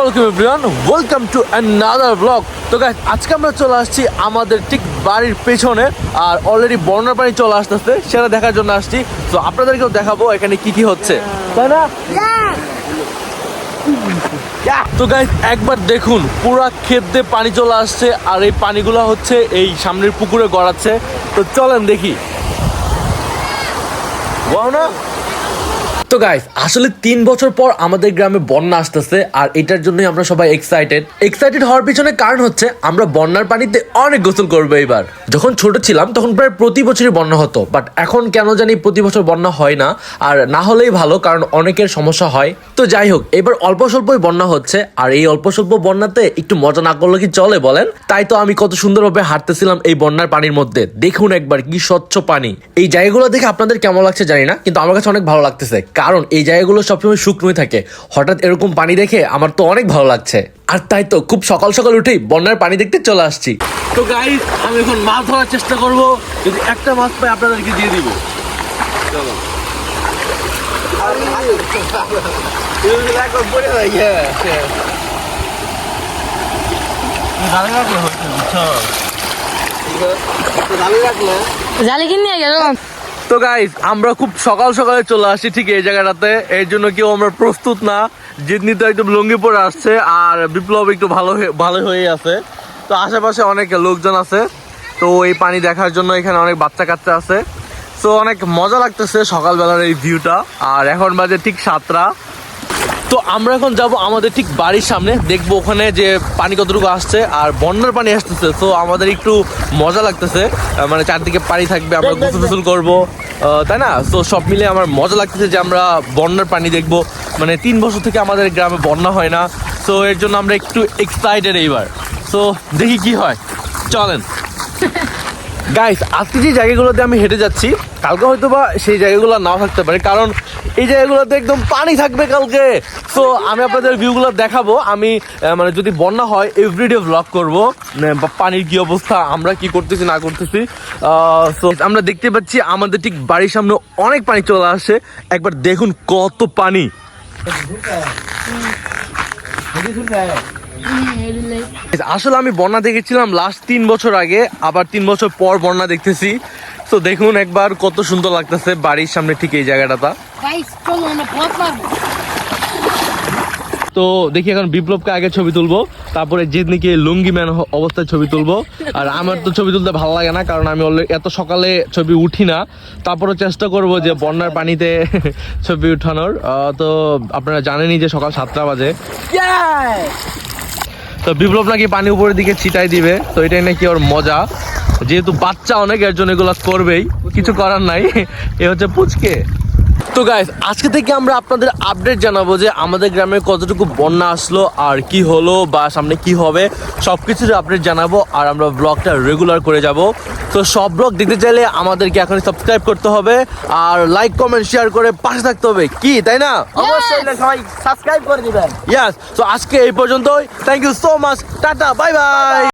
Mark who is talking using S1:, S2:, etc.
S1: আলাইকুম everyone welcome to another blog তো guys আজকে আমরা চলে আসছি আমাদের ঠিক বাড়ির পেছনে আর অলরেডি বন্যার পানি চলে আসতেছে সেটা দেখার জন্য আসছি। তো আপনাদেরকেও দেখাবো এখানে কি কি হচ্ছে। তাই না? তো গাইস একবার দেখুন পুরা ক্ষেত দিয়ে পানি চলে আসছে আর এই পানিগুলো হচ্ছে এই সামনের পুকুরে গড়াচ্ছে। তো চলেন দেখি। না? তো গাইস আসলে তিন বছর পর আমাদের গ্রামে বন্যা আসতেছে আর এটার জন্যই আমরা সবাই এক্সাইটেড এক্সাইটেড হওয়ার পিছনে কারণ হচ্ছে আমরা বন্যার পানিতে অনেক গোসল করব এবার। যখন ছোট ছিলাম তখন প্রায় প্রতি বছরই বন্যা হতো বাট এখন কেন জানি প্রতি বছর বন্যা হয় না আর না হলেই ভালো কারণ অনেকের সমস্যা হয়। তো যাই হোক, এবার অল্প স্বল্পই বন্যা হচ্ছে আর এই অল্প স্বল্প বন্যাতে একটু মজা না করলে কি চলে বলেন? তাই তো আমি কত সুন্দরভাবে হাঁটতেছিলাম এই বন্যার পানির মধ্যে। দেখুন একবার কি স্বচ্ছ পানি। এই জায়গাগুলো দেখে আপনাদের কেমন লাগছে জানি না, কিন্তু আমার কাছে অনেক ভালো লাগতেছে। কারণ এই জায়গাগুলো সবসময় শুকনোই থাকে। হঠাৎ এরকম পানি দেখে আমার তো অনেক ভালো লাগছে। আর তাই তো খুব সকাল সকাল উঠেই বন্যার পানি দেখতে চলে আসছি। তো গাইস আমি এখন মাছ ধরার চেষ্টা করব। যদি একটা মাছ পাই আপনাদেরকে দিয়ে দিব। চলো।
S2: জালে কিনে গেল।
S1: তো গাইজ আমরা খুব সকাল সকালে চলে আসি ঠিক এই জায়গাটাতে। এর জন্য কেউ আমরা প্রস্তুত না। জিতনি তো একটু লুঙ্গি পরে আসছে আর বিপ্লব একটু ভালো ভালো হয়ে আছে। তো আশেপাশে অনেক লোকজন আছে। তো এই পানি দেখার জন্য এখানে অনেক বাচ্চা কাচ্চা আছে। তো অনেক মজা লাগতেছে সকালবেলার এই ভিউটা আর এখন বাজে ঠিক সাতটা। তো আমরা এখন যাব আমাদের ঠিক বাড়ির সামনে। দেখব ওখানে যে পানি কতটুকু আসছে আর বন্যার পানি আসতেছে তো আমাদের একটু মজা লাগতেছে। মানে চারদিকে পানি থাকবে আমরা গোসল গোসল করব। তাই না? তো সব মিলে আমার মজা লাগতেছে যে আমরা বন্যার পানি দেখব। মানে তিন বছর থেকে আমাদের গ্রামে বন্যা হয় না তো এর জন্য আমরা একটু এক্সাইটেড এইবার। তো দেখি কি হয়। চলেন। গাইস আজকে যে জায়গাগুলোতে আমি হেঁটে যাচ্ছি, কালকে হয়তো বা সেই জায়গাগুলো নাও থাকতে পারে, কারণ এই জায়গাগুলোতে একদম পানি থাকবে কালকে। তো আমি আপনাদের ভিউগুলো দেখাবো। আমি মানে যদি বন্যা হয় এভরিডে ব্লগ করব। পানির কি অবস্থা, আমরা কি করতেছি, না করতেছি। তো আমরা দেখতে পাচ্ছি আমাদের ঠিক বাড়ির সামনে অনেক পানি চলে আসে। একবার দেখুন কত পানি। আসলে আমি বন্যা দেখেছিলাম লাস্ট তিন বছর আগে আবার তিন বছর পর বন্যা দেখতেছি। তো দেখুন একবার কত সুন্দর লাগতেছে বাড়ির সামনে ঠিক এই জায়গাটা তো দেখি এখন বিপ্লবকে আগে ছবি তুলবো তারপরে জিদনিকে লুঙ্গি ম্যান অবস্থায় ছবি তুলবো। আর আমার তো ছবি তুলতে ভালো লাগে না কারণ আমি এত সকালে ছবি উঠি না। তারপরে চেষ্টা করব যে বন্যার পানিতে ছবি উঠানোর। তো আপনারা জানেনই যে সকাল সাতটা বাজে। তো বিপ্লব নাকি পানি উপরের দিকে ছিটাই দিবে, তো এটাই নাকি ওর মজা। যেহেতু বাচ্চা অনেক, এর জন্য এগুলো করবেই। কিছু করার নাই। এ হচ্ছে পুচকে। তো গাইস আজকে থেকে আমরা আপনাদের আপডেট জানাব যে আমাদের গ্রামে কতটুকু বন্যা আসলো আর কি হলো বা সামনে কি হবে সব কিছুর আপডেট জানাব আর আমরা ব্লগটা রেগুলার করে যাব। তো সব ব্লগ দেখতে চাইলে আমাদেরকে এখন সাবস্ক্রাইব করতে হবে আর লাইক কমেন্ট শেয়ার করে পাশে থাকতে হবে। কি তাই না?
S2: অবশ্যই
S3: সবাই সাবস্ক্রাইব করে দিবেন।
S1: ইয়াস তো আজকে এই পর্যন্তই। Thank you so much tata bye bye